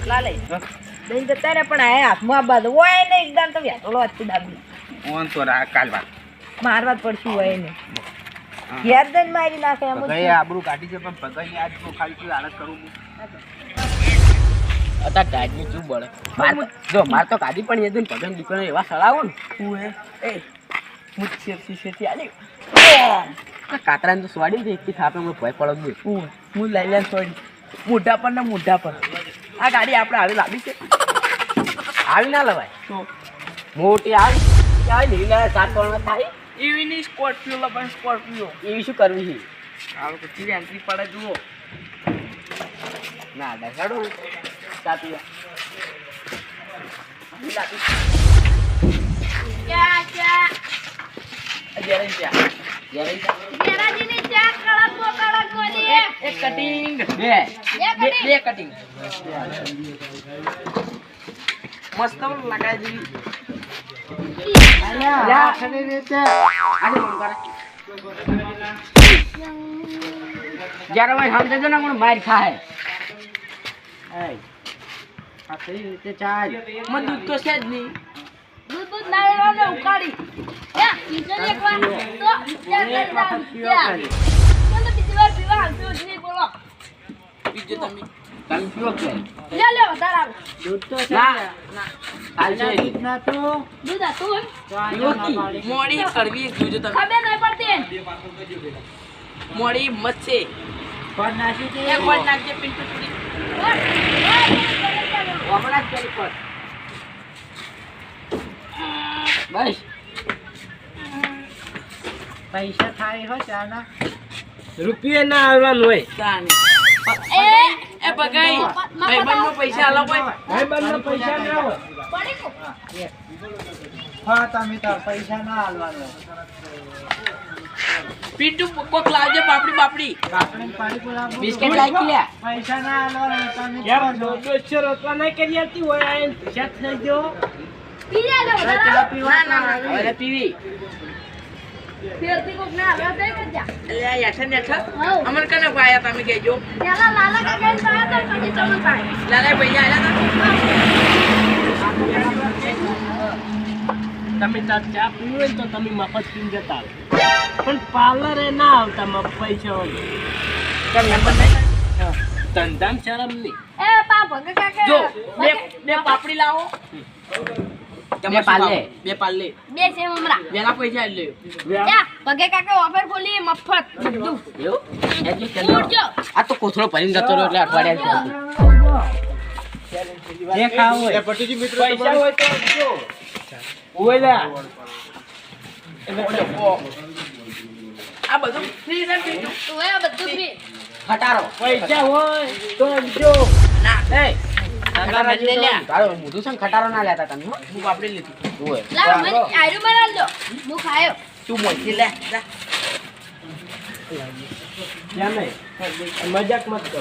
જતા રે પણ આ હાથમાં આ બાદ હોય ને એકદમ તો વેટલો હતી દાબી. ઓન તો રા કાલવા મારવા જ પડશું હોય ને મારી નાખે એમ જ આબરૂ કાઢી છે પણ ભગાઈ આજ તો ખાલી કોઈ હાલત કરું ટાઈટની શું બળે. માર તો- જો માર તો કાઢી પણ એ દુન ભગન દીકરો એવા સળાવો ને. તું હે? એ મુજ શેરથી શેરથી આલી. કાતરાને તો સ્વાડી દે એકથી થાપે મને ભય પડો દે હું હું? લઈ લે સોડી. મોઢા પર ને મોઢા પર. આ ગાડી આપણે આવી લાવી છે. આવી ના લવાય. તો? મોટી આવી. ક્યાં લીલા સાત પણ થાય. એવીની સ્કોર્પિયો લબાણ સ્કોર્પિયો. એવી શું કરવી છે? આવો પછી એન્ટ્રી પડે જુઓ. ના દેખાડો સાપી ક્યાં ક્યાં જ્યારે ત્યાં. એક કટિંગ બે. બે કટિંગ મસ્ત લગાય જેવી અલ્યા, ખરી રીતે. આને ફોન કરે. જ્યારે ભાઈ સમજે ને માર ખાય. આ કઈ રીતે ચાલ? મને દૂધ તો છે જ નહીં. દૂધ દૂધ નાળિયેરને ઉકાળી. મોડી કરવી જોજો તમે. ખબર નહીં પડતી મોડી મત છે. એક વાર નાખજે પિન્ટુ પૂરી હમણાં જ કરી પડ. બસ. પૈસા થાય હો ચાના. રૂપિયા ના આવવાનું હોય. ચાને. એ! એ બગાઈ ભાઈબંધનો પૈસા આલો કોઈ. પૈસા ના હોય હા તમે તાર પૈસા ના હાલવાનું પિન્ટુ કોક લાવજે પાપડી પાપડી પાણી બિસ્કિટ લે. પૈસા ના હાલવાનું તમે કહો છો. પી લે લે ચા પીવા ના, ના, ના. પીવી. ફેરથી કોક ને આવ્યા થઈ ગયા અલ્યા યાઠા ને યાઠા અમર કને પાયા તમે કહેજો. પેલા લાલા કાકા ને પાયા તો પછી ચલો પાય લાલા પૈસા આલ્યા તમે તાર ચા પીવી ને તો તમે મફત પીને જતા પણ પાર્લરે ના આવતા મફત પૈસા વગર. નહીં ધંધામાં શરમ નહીં. એ પા ભગે કાકા. જો બે બે પાપડી લાવો. બે પાલ્લે. બે પાલ્લે બે છે હમણાં. વેલા પૈસા આલી. લ્યો યા કાકા ઓફર ખોલી મફત. બધું એવું? એટલે આ તો કોથળો ભરીને જતો રહ્યો એટલે અઠવાડિયા જે ખાવું હોય. પૈસા હોય તો આપજો. હોય આ બધું ફ્રી છે પિન્ટુ તો એ બધું ફ્રી ખટારો પૈસા હોય તો આપજો. ના. એ, લે. તારું મોઢું છે ને ખટારો ના લેતા તમે હું. પાપડી લીધી. હોય. લાવ મને આયુ બનાવ દો. હું ખાયો. તું મોટી લે જા. મજાક મત કરો.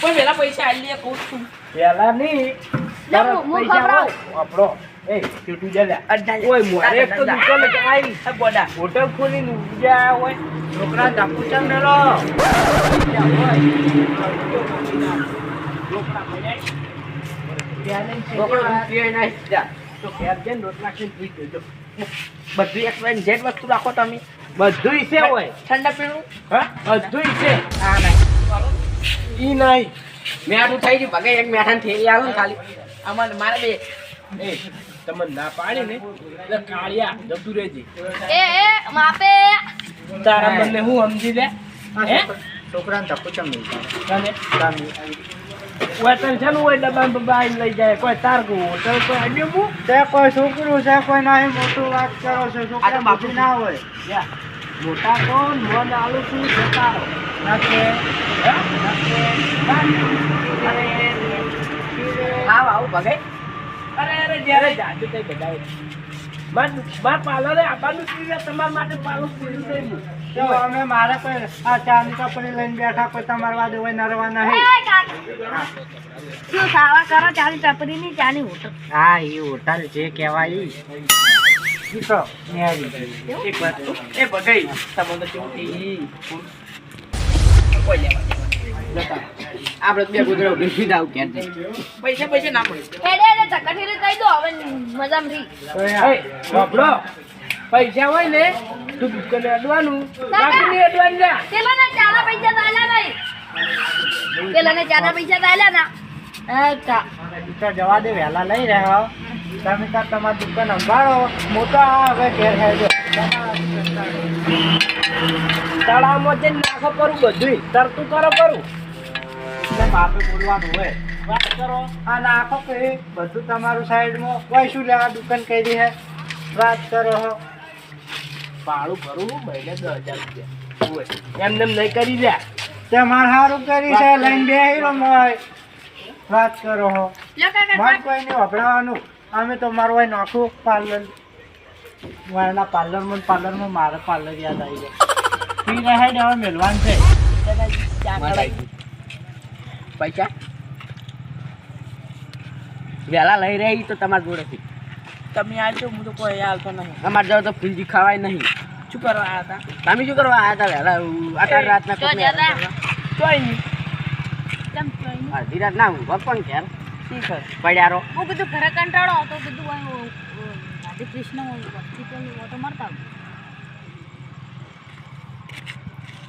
પણ પેલા પૈસા આલી લે કહું છું. પેલા નહીં. આપણો એ ચૂંટુ જલ્યા અડધા ઓય મોરે તો દુકાને કે આ બોડા હોટલ હોય છોકરા ચાલ મેલો બધું એક વાઈન જેટ વસ્તુ રાખો તમે. બધું છે હોય. ઠંડા પીણું? હા? બધું છે. આ નહીં ઈ નહીં મેઠું થઈ ગયું. ભગે એક મેઠાની થેલી આવે ને ખાલી. અમારે મારે બે. એ તમને ના પાડી ને? એટલે કાળિયા જતું રહેજે. એ એ માપે. તારા બંને હું સમજી લે? હે છોકરાને ધક્કો ચમ નહીં તને? ઓય તને છે ને ઓય ડબ્બા બબ્બા લઈ જાય કોઈ તાર કો હોટલ કોઈ અડ્યો તે કોઈ છોકરું છે કોઈ નહીં મોટું વાત કરો છો છોકરા બાપુ ના હોય. મોટા કોણ? મન આલુ શું જતા આવ આવ ભગે? અરે અરે જ્યારે જાજુ કઈ બધાય માર જ નહીં, તમારા માટે પાર્લર પૂરું થઈ એમ. તો અમે મારે કોઈ આ ચાની કપડી લઈને બેઠા કોઈ તમારે વાદ હોય નરવા નહીં. ખાવા કરો ચાલી કપડી ની ચાની હોટલ હા એ હોટલ જે કહેવાય. એક વાત એ તમને કેવું. આપણે બે પૈસા પૈસા ના પડે દો હવે મજામાં બાપડો, પૈસા હોય ને તું દુકાને અડવાનું. બાકી નહીં અડવાનું જા. ચાના પૈસા ચાલ્યા પૈસા ના. કા જવા દે વહેલા લઈ રહ્યો. તમે તાર તમારી દુકાન સંભાળો. મોટો હવે ઘેર તળાવમાં જઈને નાખો કરું બધુંય. તરતું કરો કરું બાપે બોલવાનું હોય. વાત કરો. આ નાખો કે બધું તમારું સાઈડમાં કોઈ શું લેવા દુકાન કરી હે? વાત કરો ભાડું ભરું મહિને દસ હજાર રૂપિયા. હોય. એમને એમ નહીં કરી દે તે માર સારું કરી છે લઈને બે હીરો વાત કરો હો. માર કોઈ નહીં વપરાવાનું અમે તો મારું હોય નાખું પાર્લર. મારા પાર્લરમાં પાર્લરમાં મારે પાર્લર યાદ આવી જાય ફી રહે ને હવે મેળવાનું છે. પૈસા? વહેલા લઈ રહી તો તમારા જોડેથી. તમે આવજો હું તો કોઈ આવતો નહીં. અમારે જાવ તો ફૂલજી ખવાય નહીં. શું કરવા આવ્યા હતા? તમે શું કરવા આવ્યા હતા વહેલા? આટલા રાતના? કોઈ નહીં? અડધી રાત ના ઊંઘો પણ ઘેર ઠીક છે પડ્યા રહો હું કીધું ઘરે કંટાળો હતો કીધું રાધે કૃષ્ણ ઓટો મારતા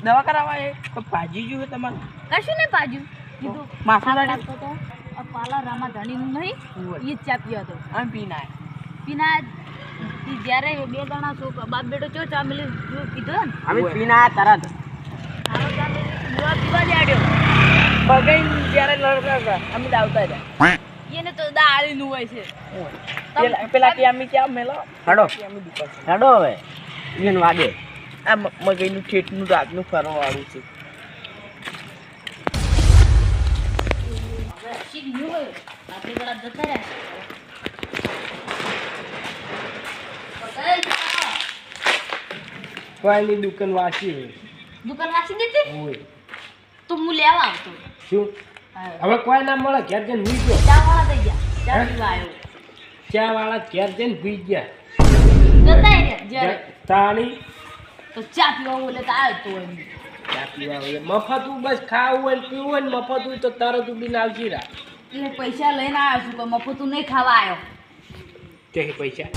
દવા કરાવવા એ? પાજી ભાજી જોયું તમારે? કશું નહીં પાજ્યું. કીધું માથું પાલા રામા ધણીનું નહીં. એ જ ચા પીયો હતો આમ પી આયા. પીના જ્યારે બે જણા છોકરા બાપ બેટો ચો ચા મિલી કીધો ને? અમે પીને તરત. સારો ચા મિલી પીવા. જાડ્યો બગાઈને જ્યારે લડતા અમે દાવતા હતા. એને તો દાળીનું હોય છે. પેલા કે અમે ક્યાં મેલો. હડો. હડો હવે. વાદે આ મગઈનું ઠેઠનું રાતનું ફરવા વાળું છે. શીખ ન્યુ હોય. રાત્રે જતા રહ્યા. કોઈની દુકાન વાંચી હોય. દુકાન વાંચી દીધી હોય. તો હું લેવા આવતો. શું? હવે કોઈ ના મળે ઘેર જઈને ભૂઈ ગયો. ચા વાળા થઈ ગયા. ચા પીવા આવ્યો. ચા વાળા ઘેર જઈને ભૂઈ ગયા. જતા રહ્યા જ્યારે. તાણી. તો ચા પીવા બોલે તો આવ્યો તો ચા પીવા હોય મફતું બસ ખાવું હોય ને પીવું હોય ને મફત હોય તો તરત ઉડીને આવજી રા. એટલે પૈસા લઈને આવ્યો છું કે મફતું નહીં ખાવા આવ્યો. તે પૈસા?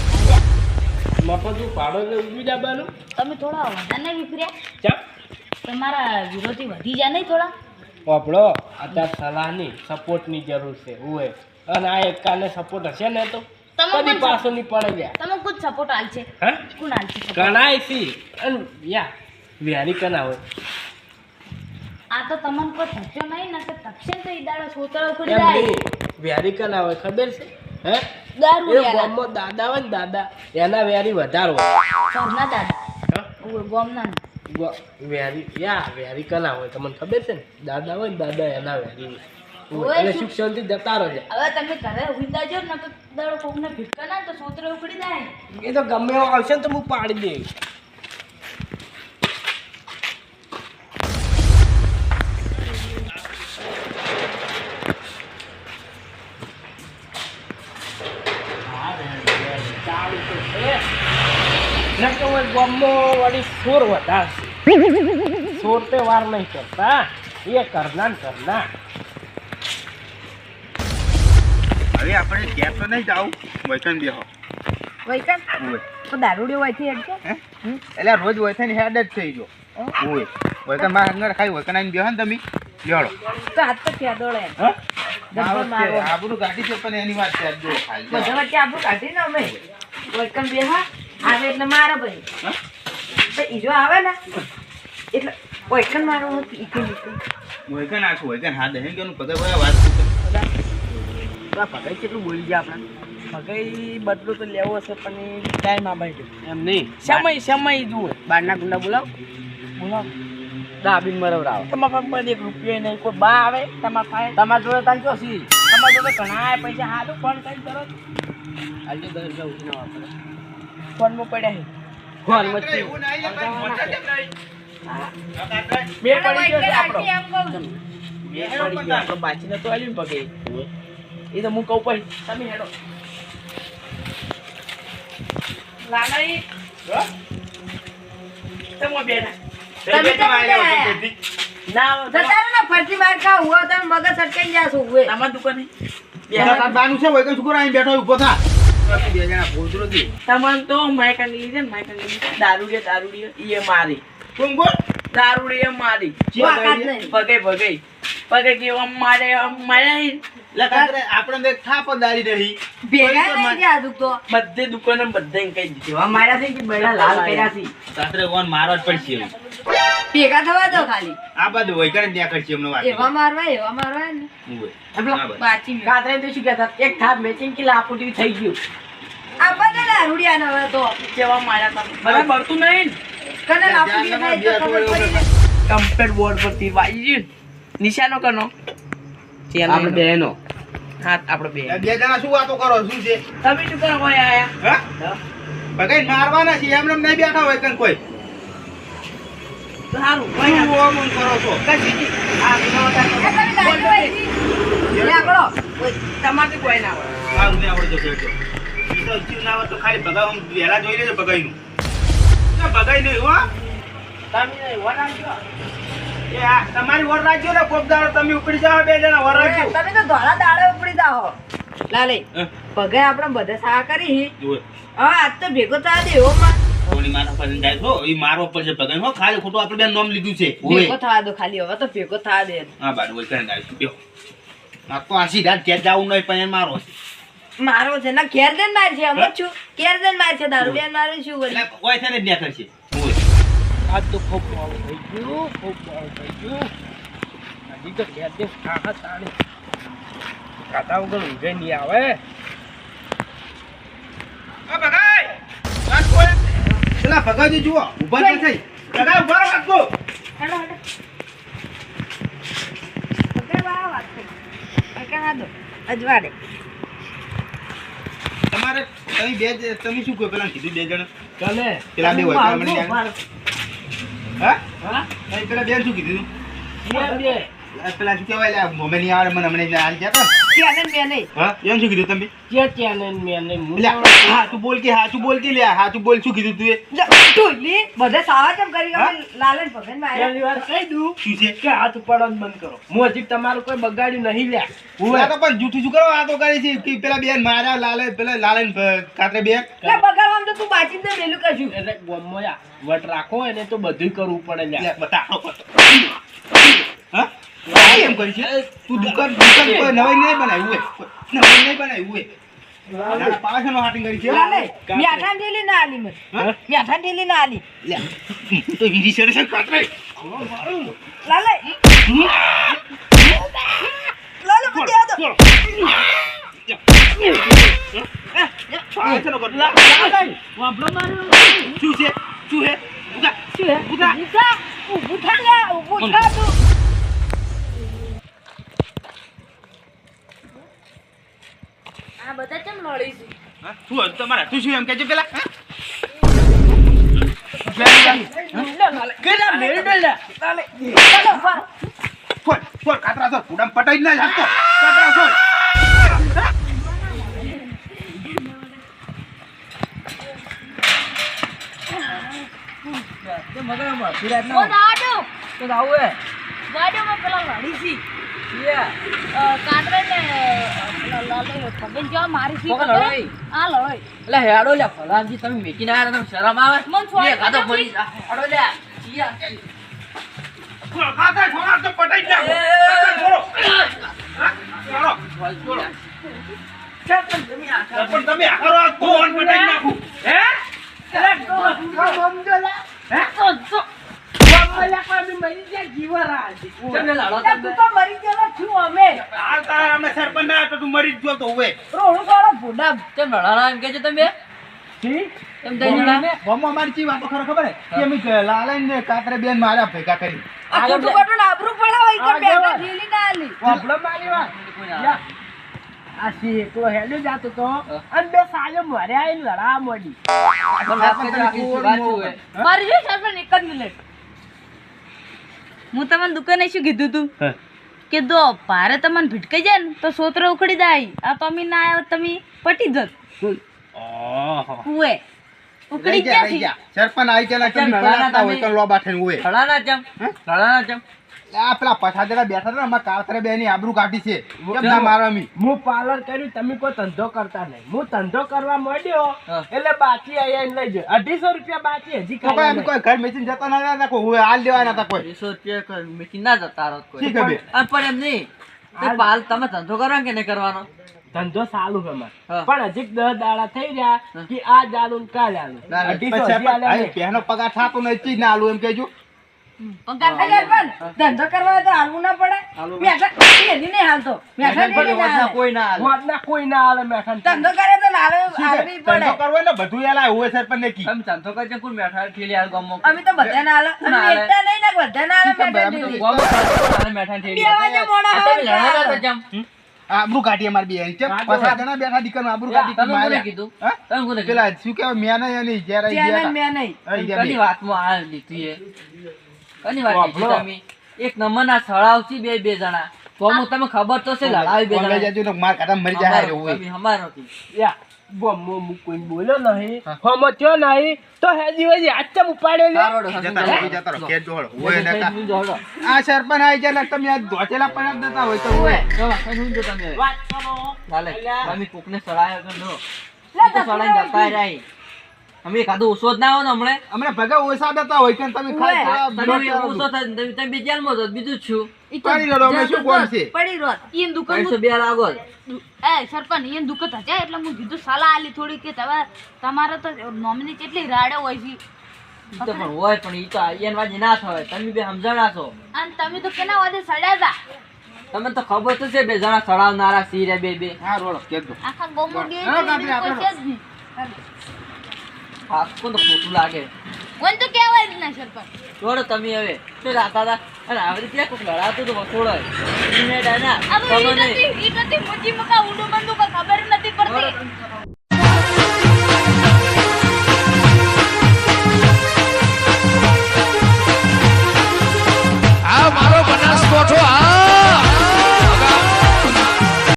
મફતું પાડો એટલે ઉડી દાબાનું તમે થોડા વધારે વિખર્યા. ચા તમારા વિરોધી વધી જાય નહીં થોડા. વાપડો અત્યારે સલાહની સપોર્ટની જરૂર છે હોય અને આ એક કાલે સપોર્ટ હશે ને તો કદી પાછો નહીં પડે ગયા તમે કુછ સપોર્ટ આલ છે હા? કોણ આલ છે support? સી અને યા વ્યારી કના હોય. આ તો તમને કોઈ થશે નહીં ને કે થશે તો ઈ દાડો છોતરો ખુલી જાય. વ્યારી કના હોય ખબર છે? હે? દારૂ ગામમાં દાદા હોય ને દાદા એના વ્યારી વધારે હોય. ઘરના દાદા. ગોમના. ગો- યા વ્યારી કના હોય તમને ખબર છે ને? દાદા હોય ને દાદા એના. હોય. એટલે શું? જતા રહે. હવે તમે ઘરે જો ને દાડો કોકને ભીટકા ના તો છોતરો ઉખડી જાય. એ તો ગમે આવશે ને તો હું પાડી દઈશ. ગામમાં વળી સોર વધારશે. સોર તે વાર નહીં કરતા. એ કરના કરના હવે આપણે ઘેર તો નહીં જાવ વૈકન બેહો. વૈકન? તો દારૂડિયો હોય છે હેડ એટલે રોજ વૈકન હેડ જ થઈ ગયો. ઓય વૈકનમાં અંદર ખાઈ વૈકન આવીને બેહો ને તમે. લેડો તો હાથ તો હા? ડબ્બો મારો. છે પણ એની વાત છે જો ખાલી બધા વચ્ચે આપણું કાઢી ને અમે. વૈકન બે હા આવે એટલે મારો ભાઈ. તો ઈજો આવે ને એટલે વૈકન મારો હું પીકે નીકળી. વૈકન આ છું વૈકન હા દહેન કેનું પગે ભાઈ વાત છે પગાઈ કેટલું બોલી ગયા આપણે? મગઈ બદલો તો લેવો હશે પણ ટાઈમ આ બાજુ એમ નહીં. સમય સમય જુઓ બારના ગુંડા બોલાવ. બોલો દાબીન મરવરાવ તમારા પાસે એક રૂપિયો નહીં કોઈ બા આવે? તમારા પાસે તમારા જોડે તાન ચોસી તમારા જોડે ઘણા પૈસા હાલું ફોન કરી. તરત આજે દસ હજાર ઉઠીને વાપરે ફોનમાં પડ્યા છે. ફોન મચ્છી બે પડી ગયો છે આપણો. બે પડી ગયો. આપણો બાચીને તો આલ્યું ને પગે. એ તો હું કહું પછી તમે હેડો. લાલાઈ તમે બેઠા તમે? ના ને ફરતી બાર ખાવ હુઓ તમે મગજ અટકાઈ જાશો હુએ તમારી દુકાને? તાર બાનું છે વૈકલ છોકરો અહીં બેઠો હોય, ઊભો થા. તમને તો માયકા એ મારી. કોણ કોણ? એ મારી. પગે મારે એક થાપ રહી. ભેગા ગયા બધે દુકાને બધાને કહી દીધું. એવા માર્યા છે લાલ કર્યા છે. મારવા જ પડશે. ભેગા થવા દો ખાલી. આ બધું હોય કરે ત્યાં કરશે એમનો વાત. એવા મારવા એવા મારવા ને. બાચી કાતરે તો શું કહેતા? એક થાપ મેચિંગ કે લાપુટી થઈ ગયું? આ બધા દારૂડિયા ને હવે તો કેવા માર્યા તમે. મને બળતું નહીં કને લાપુડી થાય તો ખબર પડી જાય. કમ્પ્લેટ બોર્ડ પરથી વાઈ નિશાનો કનો આપણે બેનો. હા આપણે બે. બે જણા શું વાતો કરો શું છે? તમે શું કરો કોઈ આયા? હા? બગાઈ મારવાના છે? એમને એમ નહીં બેઠા હોય કણ કોઈ. સારું કોઈ શું ઓમ કરો છો? કશી. તમારે કોઈ ના સારું આવડે જશે તો જીવ ના હોય તો ખાલી ભગાવ વહેલા જોઈ લેજો ભગાઈનું ભગાઈ નહીં હો. તમે એ આ તમારી વર રાખજો ને કોક દાડો તમે ઉપડી જાઓ બે જણા વર રાખજો. તમે તો ધોળા દાડે ઉપડી જાઓ. લાલે હે? પગે આપણે બધા સા કરી. હવે આજ તો ભેગો થવા દે એવો માં કોની માથા પર જાય. છો એ મારવો પડશે ભગાઈ હો ખાલી ખોટું આપણે બે નામ લીધું છે. ભેગો થવા દો ખાલી હવે તો ભેગો થવા દે. હા બાર બોલ કરીને આવી બેહો. આ તો આસી રાત ઘેર જાવું નહીં પણ મારો છે. મારો છે. ના ઘેર દેન માર છે અમે છું. ઘેર દેન માર છે દારૂ બેન મારે શું બે કરશે આજ તો ખૂબ મોડું થઈ ગયું ખૂબ મોડું થઈ ગયું. હજી તો ઘેર દે ખાખા તાણી. કાતા વગર ઊંઘે નહીં આવે. આ કોઈ ભગાજી જુઓ ઊભા તો થઈ ભગાઈ ઊભા રહો વાત હેલો હેલો ના અજવાડે તમારે તમે બે તમે શું કહો? પેલા કીધું બે જણ. ચાલે. પેલા બે હોય મને હા? હા? પેલા બેન શું કીધું? પેલા શું કહેવાય લે મમ્મી ની આવે મને હમણાં હાલ ગયા હતા ત્યાં બે નહીં હા? એમ શું કીધું તમે? જે ત્યાં ને મેં લે હા તું બોલ કે હા તું બોલ કે લે હા તું બોલ શું કીધું તું એ? ઢોલી બધે સાવા કેમ કરી લાલન ભગન મારે. પહેલી વાર કહી દઉં? શું છે? કે હાથ ઉપાડવાનું બંધ કરો. હું હજી તમારું કોઈ બગાડ્યું નહીં લ્યા આ તો પણ જૂઠું શું કરવા વાતો કરી છે કે પેલા બેન માર્યા લાલન પેલા લાલન કાતરે બેન. લે બગાડવામાં તો તું બાચી દે મેલું કશું. એટલે ગોમોયા વટ રાખો એને તો બધું કરવું પડે લે. બતાવો હા? કેમ કરી છે. તું દુકાન દુકાન કોઈ નવાઈ નહીં બનાવ્યું હોય નવાઈ નહીં બનાવ્યું હોય ના, પાછળનો હાટિંગ કરી છે. લાલે મ્યાઠા ઢેલી ના આલી મને હા? મ્યાઠા ઢેલી ના આલી લે તો વીરી સરે છે કાતરે લાલે લાલે મને દે દો પાછળનો કર. વાપરો મારું શું છે શું છે ઉગા. શું હે ઉઠા ઊભું થા લે ઊભું થા તું આ બધા કેમ લડી છે હા? શું હતું તમારા તું શું એમ કહેજો પેલા? પટાઈ જ ના જાગતો કાતરા છોડ ઓ દાડો તો આવું હે. ગાડીમાં પેલા ગાડી છે. અ, કાતરે ને ખબર જો મારી કોણ? લડાઈ? આ લડાઈ. એટલે હેડો લ્યા ફલાનજી તમે મેકીને આવ્યા તમે શરમ આવે? મન. હેડો જીયા. કાતરા તો પટાઈ જ નાખો. કાતરા હા? છોડો. પણ તમે આ આ કોણ પટાઈ જ નાખું. હે? તો. તો લડો તું તો મરી ગયેલો છું અમે આ તારા અમે સરપંચ ના તો તું મરી જ ગયો તો હવે રોડું વાળો ભૂંડા એમ તમે કરી આ આલી પ્રોબ્લેમ મારી હું તમને દુકાને શું કીધું તું? કે દો ભારે તમને ભીટકાઈ જાય ને તો સોતરો ઉખડી જાય. આ તમે ના આવ્યો તમે પટી જત કુએ જા, રહી ક્યાંથી? જા. સરપંચ આવી ગયા? તો લોબા થઈને હોય લડાના ચમ લડાના ચમ. આ પેલા બેઠા ને અમારા કાળતરે બે ની આબરૂ કાઢી છે. કેમ ના મારો અમી હું પાર્લર કર્યું તમે કોઈ ધંધો કરતા નહીં. હું ધંધો કરવા માંડ્યો એટલે બાકી અહીંયા લઈ જાય અઢીસો રૂપિયા બાકી હજી કોઈ એમ કોઈ ઘર મેચીને જતા ના હતા કોઈ? હું હાલ દેવાના હતા કોઈ? અઢીસો રૂપિયા મીઠી ના જતા રહો કોઈ? પણ એમ નહીં. પાલ તમે ધંધો કરવાનો કે નહીં કરવાનો? ધંધો ચાલુ છે પણ હજી દસ દાડા થઈ રહ્યા કે આ જાડું કાલ આલું. અઢીસો. પહેલો પગાર થાતો નથી ના આલું એમ પણ ધંધો કરવા તો હાલવું ના પડે મેઠા હાલતો. કોઈ ના કોઈ ના. ધંધો કરે તો હાલવી હાલવી પડે કરવો હોય બધું એલા હોય સરપંચ ને કી ધંધો કરજો કોણ મેઠા ઠેલી હાલ ગામમાં? અમે તો બધાને ના હાલે. એકતા નહીં ને બધાને હાલે શું ખબર? મેઠા અમે તો ડેલી. ગામમાં ખાલી હાલે મેઠા ઠેલી. બે વાગે મોડા આ તમે આવે લડવા હતા જેમ. આબરૂ કાઢી અમારી બે ચમ કાઢો. જણા બેઠા દીકરાનું આબરૂ કાઢી તમે કોને કીધું તમે કોને પેલા શું કહેવાય મેં નહીં એની જ્યારે. મેં નહીં. વાતમાં આ લીધી કની વાત વાપરો. તમે. એક નંબરના સળાવથી બે બે જણા. તો હું તમે ખબર તો છે લડાવી બે જણા. જજો માર કાઢા મરી જાય રે ઓય. અમારો- કી. યા, બોલ્યો નહીં. હમો થયો નહીં તો હેજી વેજી હાથ ચમ ઉપાડ્યો લે. જતા રહો, જતા રહો, ઘેર જોડો. હોય. સમજો, હળો. આ સરપંચ આવી જાય ને તમે આ ધોચેલા પણ જ દેતા હોય તો હોય. તમે વાત કરો. ચાલે તમે કોકને સળાયો કે નો લે, તો સળાઈને જતા રહ્યા. અમે એકાદો ઓછો જ ના આવો ને હમણે. અમને ભગા ઓછા દેતા હોય કે તમે ખાલી ઓછો થાય તમે- તમે બે જેલમાં છો, બીજું છું. પાડી લડો, અમે શું કોણ છે? પડી રોત ઈન દુકાન ત્રણસો બે લાગો એ સરપંચ ઈન દુકાન હતા એટલે હું કીધું સલાહ આલી થોડી કે તમે તમારે તો નોમિની કેટલી રાડે હોય છે. તો પણ હોય પણ ઈ તો આયન વાજી ના થાય. તમે બે સમજણા છો. અને તમે તો કેના વાદે સડ્યા હતા તમને તો ખબર તો છે બે જણા સડાવનારા સિરે બે બે. હા રોડો કેજો. આખા ગોમો બે આપણે- આપણે- કોઈ આખું તો ખોટું લાગે. કોણ તો કહેવાય જ ના સરપંચ છોડો તમે હવે. તો રાતા હતા. અને આવી રીતે કોઈક લડાતું તો વસોડો મેડા ના ખબર નથી મોટી મકા ઊંડું બંધું ખબર નથી પડતી.